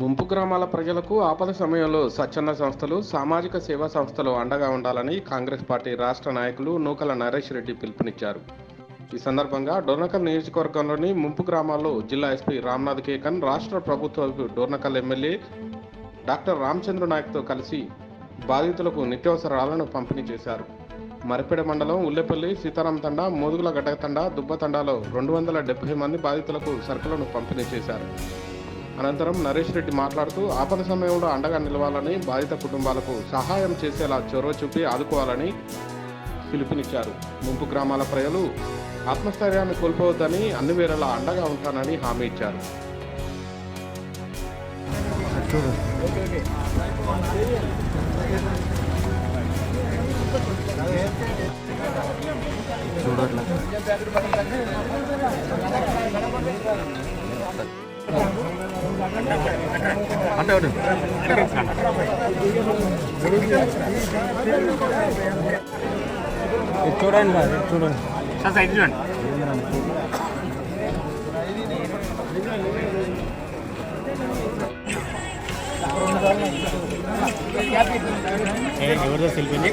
ముంపు గ్రామాల ప్రజలకు ఆపద సమయంలో స్వచ్ఛంద సంస్థలు సామాజిక సేవా సంస్థలు అండగా ఉండాలని కాంగ్రెస్ పార్టీ రాష్ట్ర నాయకులు నూకల నరేష్ రెడ్డి పిలుపునిచ్చారు. ఈ సందర్భంగా డోర్నకల్ నియోజకవర్గంలోని ముంపు గ్రామాల్లో జిల్లా ఎస్పీ రామ్నాథ్ కేకన్ రాష్ట్ర ప్రభుత్వ డోర్నకల్ ఎమ్మెల్యే డాక్టర్ రామచంద్ర నాయక్తో కలిసి బాధితులకు నిత్యావసరాలను పంపిణీ చేశారు. మరిపేడ మండలం ఉల్లెపల్లి సీతారాం తండా మోదుగుల గడ్డ తండా దుబ్బ తండాలో రెండు వందల డెబ్బై మంది బాధితులకు సరుకులను పంపిణీ చేశారు. అనంతరం నరేష్ రెడ్డి మాట్లాడుతూ ఆపద సమయంలో అండగా నిలవాలని బాధిత కుటుంబాలకు సహాయం చేసేలా చొరవ చూపి ఆదుకోవాలని పిలుపునిచ్చారు. ముంపు గ్రామాల ప్రజలు ఆత్మస్థైర్యాన్ని కోల్పోవద్దని అన్ని వేళలా అండగా ఉంటానని హామీ ఇచ్చారు. చూడట్లా అంటే ఒకటి చూడండి. మరి చూడండి. సార్ సైడ్ చూడండి ఎవరిదో సెల్ఫీ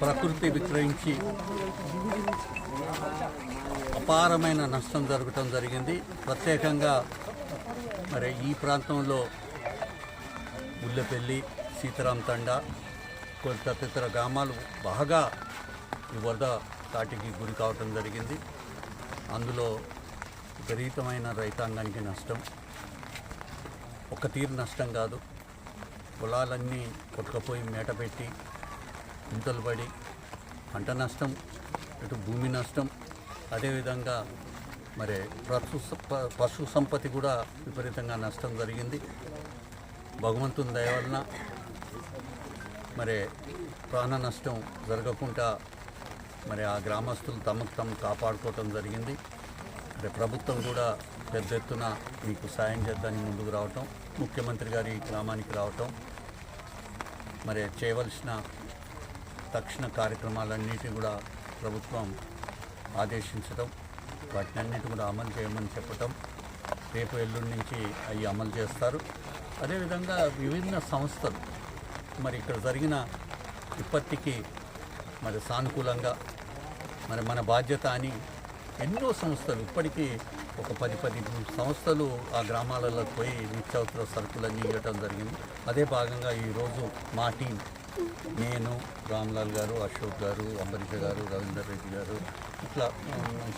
ప్రకృతి విక్రయించి అపారమైన నష్టం జరగటం జరిగింది. ప్రత్యేకంగా మరి ఈ ప్రాంతంలో ఉల్లెపల్లి సీతారాం తండా కొన్ని తదితర గ్రామాలు బాగా ఈ వరద తాటికి గురి కావటం జరిగింది. అందులో విపరీతమైన రైతాంగానికి నష్టం. ఒక తీరు నష్టం కాదు. పొలాలన్నీ కొట్టుకపోయి మేట పెట్టి కుంటలు పడి పంట నష్టం ఇటు భూమి నష్టం అదేవిధంగా మరి పశు పశు సంపత్తి కూడా విపరీతంగా నష్టం జరిగింది. భగవంతుని దయ వలన మరి ప్రాణ నష్టం జరగకుండా మరి ఆ గ్రామస్తులు తమకు తాము కాపాడుకోవటం జరిగింది. మరి ప్రభుత్వం కూడా పెద్ద ఎత్తున మీకు సాయం చేద్దానికి ముందుకు రావటం ముఖ్యమంత్రి గారి గ్రామానికి రావటం మరి చేయవలసిన తక్షణ కార్యక్రమాలన్నిటి కూడా ప్రభుత్వం ఆదేశించడం వాటిని అన్నిటి కూడా అమలు చేయమని చెప్పటం రేపు ఎల్లుండి నుంచి అవి అమలు చేస్తారు. అదేవిధంగా విభిన్న సంస్థలు మరి ఇక్కడ జరిగిన విపత్తికి మరి సానుకూలంగా మరి మన బాధ్యత అని ఎన్నో సంస్థలు. ఇప్పటికీ ఒక పది పది సంస్థలు ఆ గ్రామాలలో పోయి నిత్యావసర సరుకులన్నీ ఇవ్వటం జరిగింది. అదే భాగంగా ఈరోజు మా టీం నేను రామ్లాల్ గారు అశోక్ గారు అంబరీష గారు రవీందర్ రెడ్డి గారు ఇట్లా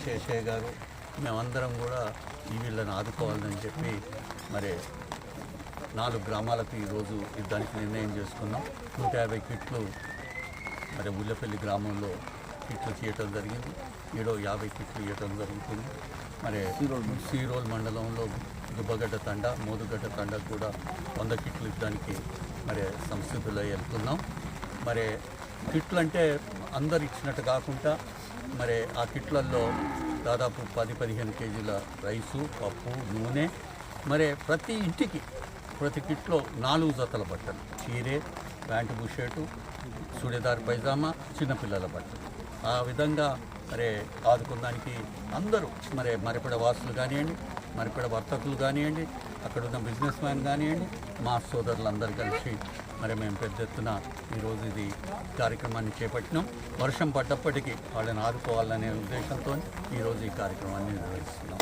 శేషయ్య గారు మేమందరం కూడా ఈ వీళ్ళని ఆదుకోవాలని చెప్పి మరి నాలుగు గ్రామాలకు ఈరోజు దానికి నిర్ణయం చేసుకున్నాం. నూట యాభై కిట్లు మరి ఉల్లపల్లి గ్రామంలో కిట్లు చేయటం జరిగింది. ఏడో యాభై కిట్లు ఇవ్వటం జరుగుతుంది. మరి సీరోల్ మండలంలో దుబ్బగడ్డ తండ మోదుగడ్డ తండకు కూడా వంద కిట్లు ఇవ్వడానికి మరి సంస్కృతిలో వెళ్తున్నాం. మరి కిట్లు అంటే అందరు ఇచ్చినట్టు కాకుండా మరి ఆ కిట్లల్లో దాదాపు పది పదిహేను కేజీల రైసు పప్పు నూనె. మరి ప్రతి ఇంటికి ప్రతి కిట్లో నాలుగు జతల బట్టలు. చీరే ప్యాంటు బుషర్టు చూడేదార్ పైజామా చిన్నపిల్లల బట్టలు. ఆ విధంగా మరి ఆదుకోవడానికి అందరూ మరి మరిపడ వాసులు కానివ్వండి మరిపడ వర్తకులు కానివ్వండి అక్కడ ఉన్న బిజినెస్ మ్యాన్ కానివ్వండి మా సోదరులందరూ కలిసి మరి మేము పెద్ద ఎత్తున ఈరోజు ఇది కార్యక్రమాన్ని చేపట్టినాం. వర్షం పడ్డప్పటికీ వాళ్ళని ఆదుకోవాలనే ఉద్దేశంతో ఈరోజు ఈ కార్యక్రమాన్ని నిర్వహిస్తున్నాం.